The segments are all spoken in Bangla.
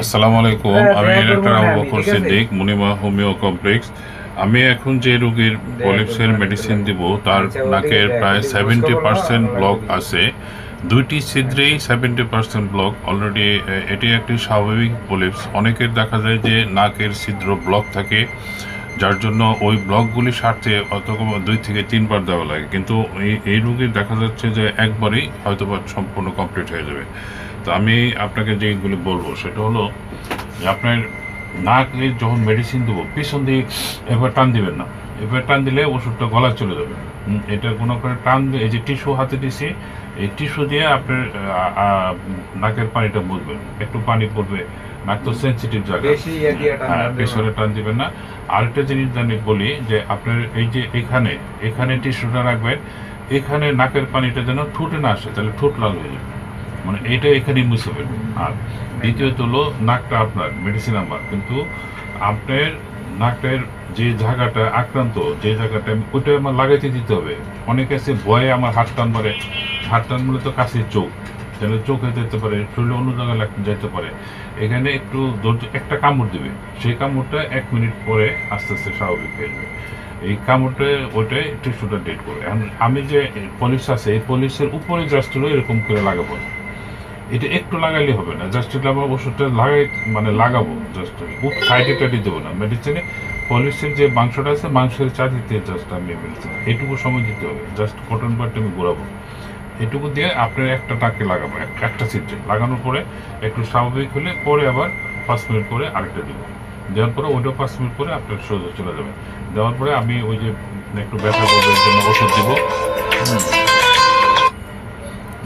আসসালামু আলাইকুম হ্যাঁ, আমি doctor Abu Bakar Siddique Munima homeo complex. আমি এখন যে রোগীর পলিপসের মেডিসিন দিব তার আচ্ছা, নাকের প্রায় সেভেন্টি পার্সেন্ট ব্লক আছে। দুইটি ছিদ্রেই সেভেন্টি পার্সেন্ট ব্লক অলরেডি এটি একটি স্বাভাবিক পলিপস অনেকের দেখা যায় যে নাকের ছিদ্র ব্লক থাকে যার জন্য ওই ব্লকগুলি সারতে অত দুই থেকে তিনবার দেওয়া লাগে। কিন্তু এই রোগীর দেখা যাচ্ছে যে একবারই হয়তো বা সম্পূর্ণ কমপ্লিট হয়ে যাবে। তো আমি আপনাকে যেগুলি বলব সেটা হলো যে আপনার নাকে যখন মেডিসিন দেবো পিছন দিয়ে এবার টান দিবেন না। এবার টান দিলে ওষুধটা গলা চলে যাবে। এটা কোনো করে টান এই যে টিস্যু হাতে দিছি এই টিস্যু দিয়ে আপনার নাকের পানিটা বুঝবেন একটু পানি পড়বে নাক তো সেন্সিটিভ জায়গা। বেশি ইয়ে টান হ্যাঁ, টান দিবেন না। আরেকটা জিনিস আমি বলি যে আপনার এই যে এখানে এখানে টিস্যুটা রাখবেন এখানে নাকের পানিটা যেন ঠোঁটে না আসে তাহলে ঠোঁট লাল হয়ে যাবে। মানে এইটা এখানে মুছে ফেলবেন আর দ্বিতীয়ত হলো, নাকটা আপনার মেডিসিন আমার। কিন্তু আপনার নাকের যে জায়গাটা আক্রান্ত, যে জায়গাটা ওইটা আমার লাগাইতে দিতে হবে। অনেকে আছে, ভয়ে আমার হাত টান মারে। হাত টান মারে তো কাছে চোখ। যেন চোখে যেতে পারে, শরীরে অন্য জায়গায় যেতে পারে। এখানে একটু ধৈর্য, একটা কামড় দিবে। সেই কামড়টা এক মিনিট পরে আস্তে আস্তে স্বাভাবিক হয়ে যাবে। এই কামড়টা, ওইটাই টিস্যুটা ডেট করে এখন আমি যে পলিশ আছে, এই পলিশের উপরে জাস্ট এরকম করে লাগাবো। এটা একটু লাগাইলে হবে না। জাস্ট এটা আমার ওষুধটা লাগাই মানে লাগাবো জাস্ট খুব সাইডে টাইডে দেবো না। মেডিসিনে পলিশের যে মাংসটা আছে, মাংসের চারিতে জাস্ট আমি মেডিসিন এটুকু সময় দিতে হবে। জাস্ট কটন বারটা আমি ঘোরাবো। এটুকু দিয়ে আপনার একটা টাকে লাগাবো, এক- একটা সিটে লাগানোর পরে একটু স্বাভাবিক হলে পরে আবার পাঁচ মিনিট পরে আরেকটা দেবো। দেওয়ার পরে ওইটা পাঁচ মিনিট পরে আপনার সোজা চলে যাবে। দেওয়ার পরে আমি ওই যে একটু ব্যথা করবার জন্য ওষুধ দিব। হুম।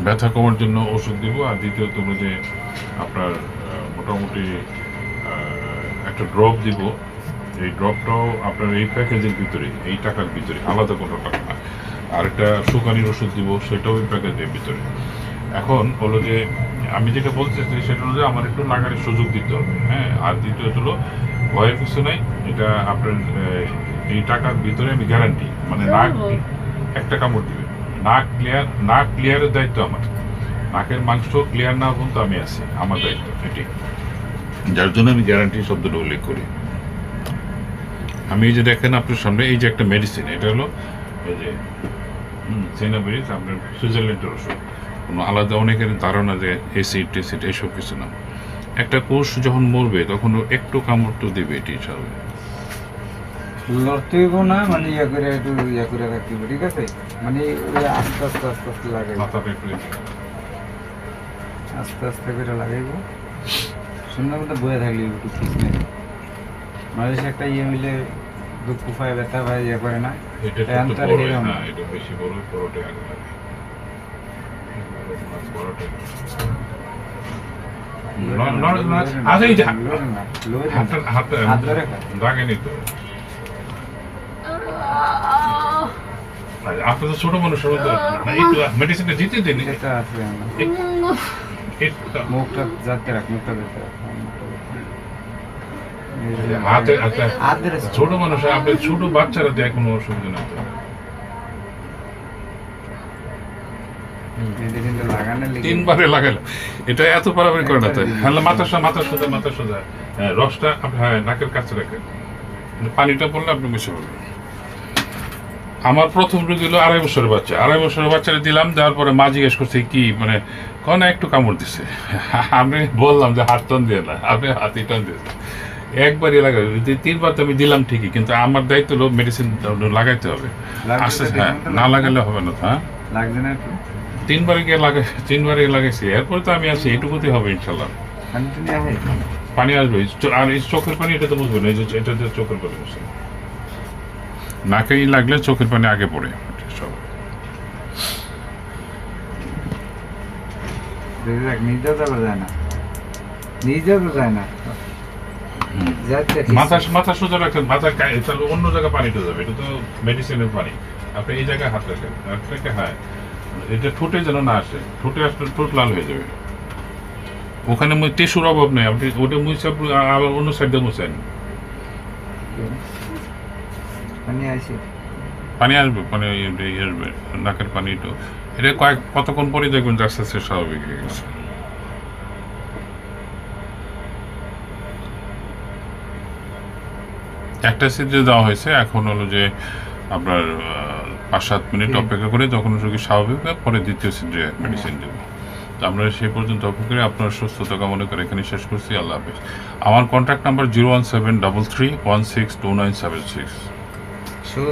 ব্যথা কমার জন্য ওষুধ দিব আর দ্বিতীয়ত হলো যে আপনার মোটামুটি একটা ড্রপ দিব। এই ড্রপটাও আপনার এই প্যাকেজের ভিতরে এই টাকার ভিতরে আলাদা কোনো টাকা না। আর একটা শুকানির ওষুধ দিব সেটাও এই প্যাকেজের ভিতরে। এখন হলো যে আমি যেটা বলতে চাই সেটা হলো যে আমার একটু লাগানোর সুযোগ দিতে হবে হ্যাঁ? আর দ্বিতীয়ত হলো ভয়ের কিছু নাই এটা আপনার এই টাকার ভিতরে আমি গ্যারান্টি মানে নাক একটা কামড় দিবে নাক ক্লিয়ার নাক ক্লিয়ারের দায়িত্ব আমার। নাকের মাংস ক্লিয়ার না পর্যন্ত আমি আছি, আমার দায়িত্ব এটি যার জন্য আমি গ্যারান্টি শব্দটা উল্লেখ করি। আমি এই যে দেখেন আপনার সামনে এই যে একটা মেডিসিন এটা হলো এই যে সেনাবেরিজ আপনার সুইজারল্যান্ডের ওষুধ। কোনো আলাদা অনেকের ধারণা যে এসিড টেসিড এসব কিছু না। একটা কোষ যখন মরবে, তখন একটু কামড় তো দেবে, এটি স্বাভাবিক। লড়তে হইব না মানে ইয়া করে একটু ইয়া করে রাখতে হবে ঠিক আছে? মানে ওই আস্তে আস্তে আস্তে আস্তে একটু আস্তে আস্তে করে লাগাইব। সুন্দর মতো বয়ে থাকলে একটু ঠিক নেই। মানুষ একটা ইয়ে মিলে দুঃখ পায় ব্যথা পায় ইয়ে করে না। এটা তো। এটা বেশি বড় বড়টাই আগে লাগে। বড়টাই ন- ন- ন- এই যে হা- লড়ে না, লড়ে না। হাতটা হাতটা হাত ধরে খা। আপনি তো ছোট মানুষ না, একটু মেডিসিনটা দিতে দিন যেটা আছে মুখটা যাতে রাখ মুখটা যাতে রাখ। হাতে হাতে ছোট মানুষ আপনি ছোট বাচ্চারা দেয় কোনো অসুবিধা লেগে তিনবারে লাগাইলাম এটা এত পারাপারি করে না তো। হ্যাঁ মাথা সোজা মাথা সোজা মাথা সোজা। হ্যাঁ রসটা আপনি হ্যাঁ নাকের কাছে রাখেন। পানিটা পড়লে আপনি মিশে বলবেন আমার প্রথম রোগী হলো আড়াই বছরের বাচ্চা। আড়াই বছরের বাচ্চাটা দিলাম দেওয়ার পরে মা জিজ্ঞেস করছে কি মানে কনে একটু কামড় দিছে? আমি বললাম যে হাত টান দিয়ে না। আপনি হাতি টান দিয়েছে একবারই লাগাই তিনবার তো আমি দিলাম ঠিকই কিন্তু আমার দায়িত্ব হলো মেডিসিন লাগাইতে হবে। লাগবে আস্তে হ্যাঁ না লাগালে হবে না হ্যাঁ? লাগছে না তিনবারে গিয়ে লাগাই তিনবারে লাগাইছি। এরপরে তো আমি আছি এটুকুতেই হবে ইনশাল্লাহ। পানি আসবে। আর এই চোখের পানি এটা তো বুঝবে না এই যে এটা চোখের পানি বসে। নাকেই লাগলে চোখের পানি আগে পড়ে সব নিজেও তো যায় না। নিজেও তো যায় না। মাথা মাথা সোজা রাখেন মাথা তাহলে অন্য জায়গায় পানিটা যাবে এটা তো মেডিসিনের পানি। আপনি এই জায়গায় হাত রাখেন হাত রেখে হ্যাঁ। এটা ঠোঁটে যেন না আসে ঠোঁটে আসলে ঠোঁট লাল হয়ে যাবে। ওখানে টিস্যুর অভাব নেই আপনি ওটা মুছে আবার অন্য সাইডে মুছেন। পানি পানি আসবে পানি আসবে নাকের পানি তো। এটা কয়েক কতক্ষণ পরে দেখবেন যে আস্তে আস্তে স্বাভাবিক হয়ে গেছে। একটা সিদ্ধে দেওয়া হয়েছে এখন হলো যে আপনার পাঁচ সাত মিনিট অপেক্ষা করে যখন রোগী স্বাভাবিক হয় পরে দ্বিতীয় সিদ্ধে মেডিসিন দেবে। তো আমরা সেই পর্যন্ত অপেক্ষা করে আপনার সুস্থতা কামনা করে এখানে শেষ করছি। আল্লাহ হাফিজ। আমার contact number zero one seven double three one six two nine seven six